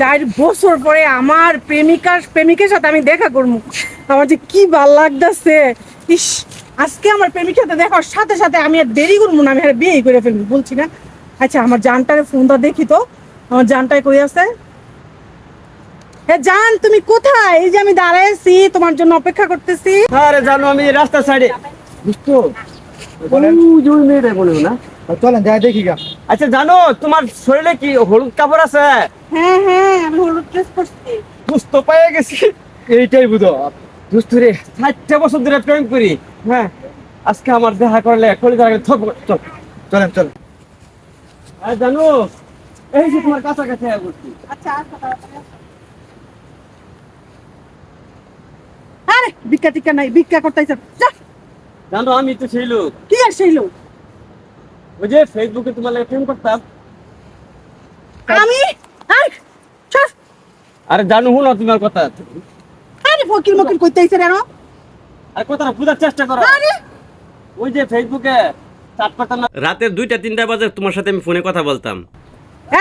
চার বছর পরে আমার প্রেমিকার প্রেমিকের সাথে আমি দেখা করব। আমার যে কি ভালো লাগতেছে। ইস আজকে আমার প্রেমিকের সাথে দেখার সাথে সাথে আমি আর দেরি করব না আমি আর বিয়ে করে ফেলব বলছি না। আচ্ছা আমার জানটারে ফোনটা দেখি তো। আমার জানটায় কই আছে? হ্যাঁ জান তুমি কোথায়? এই যে আমি দাঁড়ায় আছি তোমার জন্য অপেক্ষা করতেছি। আরে জানো আমি রাস্তার সাইডে। বুঝতো বলেন। ওই মেয়েটাই বলে না? চলেন যাই দেখি গা। আচ্ছা জানো তোমার শরীরে কি হলুদ কাপড় আছে? হ্যাঁ হ্যাঁ আমি হলুদ ড্রেস পরছি। দুস্থ পেয়ে গেছি। এইটাই বুঝো দুস্থ রে ষাটটা বছর ধরে প্রেম করি। হ্যাঁ আজকে আমার দেখা করলে কলি দেখা থক চল চলেন আর জানো এই যে তোমার কাছাকাছি আচ্ছা। আরে ভিক্ষা টিক্ষা নাই ভিক্ষা করতেছে যা। জানো আমি তো সেই লোক। কি আর সেই লোক? ওই যে ফেসবুকে তোমার লাগে প্রেম করতাম। আমি? আরে জানো হুন তোমার কথা। আরে ফকির মকির কইতেইছে রে আর। কথাটা বুঝার চেষ্টা করো। আরে। ওই যে ফেসবুকে চাট করতাম না। রাতের দুইটা তিনটা বাজে তোমার সাথে আমি ফোনে কথা বলতাম।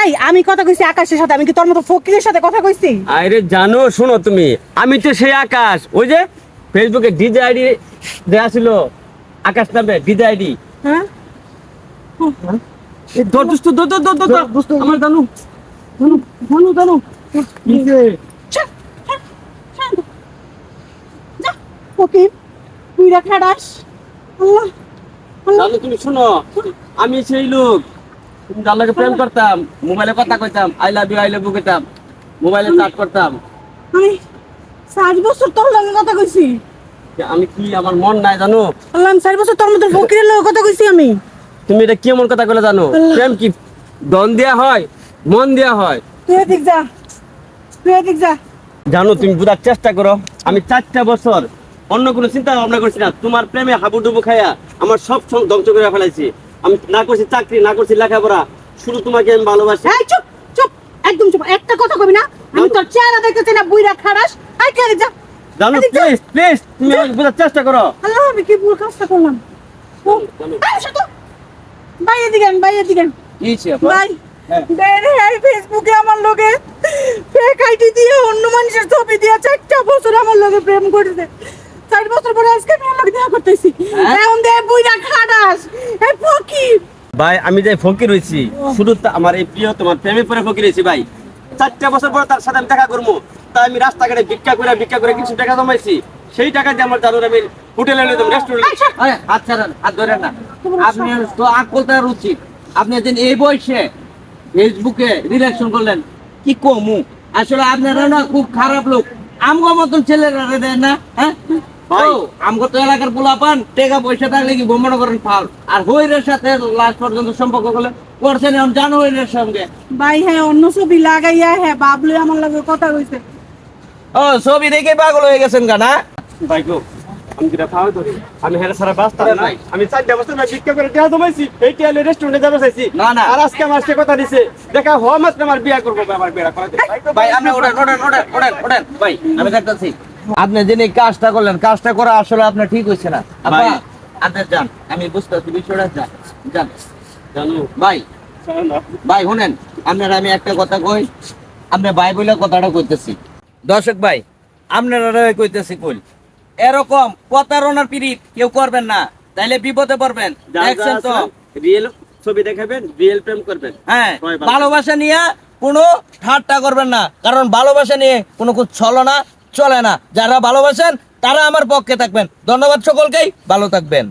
এই আমি কথা কইছি আকাশের সাথে আমি কি তোর মতো ফকিরের সাথে কথা কইছি? আরে জানো শোনো তুমি আমি তো সেই আকাশ। ওই যে ফেসবুকে ডিজে আইডি দেয়া ছিল আকাশ নামে ডিজে আইডি হ্যাঁ? আমার তুই রাখা ডাস আল্লাহ তুমি শোনো আমি সেই লোক। তুমি প্রেম করতাম মোবাইলে কথা কইতাম I love you I love you কইতাম মোবাইলে চাট করতাম। আমি সাত বছর তোর লগে কথা কইছি। আমি কি আমার মন নাই জানো? আল্লাহ আমি চার বছর তোর মতো ফকিরের লগে কথা কইছি আমি। তুমি এটা কি এমন কথা কইলে জানো? প্রেম কি দন দেয়া হয় মন দেয়া হয়? তুই এদিক যা তুই এদিক যা। জানো তুমি বোঝার চেষ্টা করো আমি চারটা বছর অন্য কোনো চিন্তা ভাবনা করছি না। তোমার প্রেমে হাবুডুবু খাইয়া আমার সব ধ্বংস করে ফেলাইছি। আমি না করছি চাকরি না করছি লেখাপড়া শুধু তোমাকে আমি ভালোবাসি। এই চুপ চুপ একদম চুপ। একটা কথা কবি না আমি তোর চেহারা দেখতে চাই না বুইরা খারাস আই কেন যা। জানো প্লিজ প্লিজ তুমি বোঝার চেষ্টা করো। আল্লাহ আমি কি ভুল কাজটা করলাম? শত। বাইরে দিকেন বাইরে দিকেন ভাই হ্যাঁ। বাইরে এই ফেসবুকে আমার লগে ফেক আইডি দিয়ে অন্য মানুষের ছবি দিয়ে চারটা বছর আমার লগে প্রেম করেছে। চার বছর পরে আজকে আমি আমার দেখা করতেছি। এখন দে বুইরা খাটাস। এই ফকির। ভাই আমি যে ফকির হয়েছি শুধু আমার এই প্রিয় তোমার প্রেমে পরে ফকির হয়েছি ভাই। চারটা বছর পরে তার সাথে আমি দেখা করব। তাই আমি রাস্তাঘাটে ভিক্ষা করে ভিক্ষা করে কিছু টাকা জমাইছি। সেই টাকা দিয়ে আমার জানুর আমি হোটেলে নিতাম রেস্টুরেন্ট আচ্ছা। আরে হাত ছাড়েন হাত ধরেন না। আপনি তো আকল তার উচিত। আপনি যেন এই বয়সে ফেসবুকে রিলেকশন করলেন কি কমু? আসলে আপনারা না খুব খারাপ লোক। আমগো মতন ছেলেরা না হ্যাঁ? আমগো তো এলাকার পোলা পান টাকা পয়সা থাকলে কি ভ্রমণ করেন ফাল? আর হইরের সাথে লাস্ট পর্যন্ত সম্পর্ক করলে করছেন এখন জানো হইরের সঙ্গে। ভাই হ্যাঁ অন্য ছবি লাগাইয়া হ্যাঁ বাবলু আমার লগে কথা কইছে ও ছবি দেখে পাগল হয়ে গেছেন গা না আমি যেটা খাওয়া ধরি? আমি হেরে সারা না। আমি চারটা বছর না ভিক্ষা করে টাকা জমাইছি এই টিয়ালে রেস্টুরেন্টে যাব চাইছি। না, না। আর আজকে আমার সে কথা দিছে দেখা হওয়া মাত্র আমার বিয়া করব আমার বিয়া করাতে। ভাই আপনি ওঠেন ওঠেন ওঠেন ওঠেন ওঠেন। ভাই আমি দেখতেছি। আপনি যিনি কাজটা করলেন কাজটা করা আসলে আপনার ঠিক হয়েছে না। আপনি যান আমি বুঝতে পারছি বিষয়টা যান যান। জানো। ভাই ভাই শুনেন আপনারা আমি একটা কথা কই আপনি ভাই বলে কথাটা কইতেছি। দর্শক ভাই আপনারা কইতেছি কই। এরকম প্রতারণার পিড়িত কেউ করবেন না। তাইলে বিপদে পড়বেন। দেখছেন তো? রিয়েল ছবি দেখাবেন রিয়েল প্রেম করবেন। হ্যাঁ ভালোবাসা নিয়ে কোনো ঠাট্টা করবেন না। কারণ ভালোবাসা নিয়ে কোনো কিছু ছলনা চলে না। যারা ভালোবাসেন তারা আমার পক্ষে থাকবেন। ধন্যবাদ সকলকেই ভালো থাকবেন।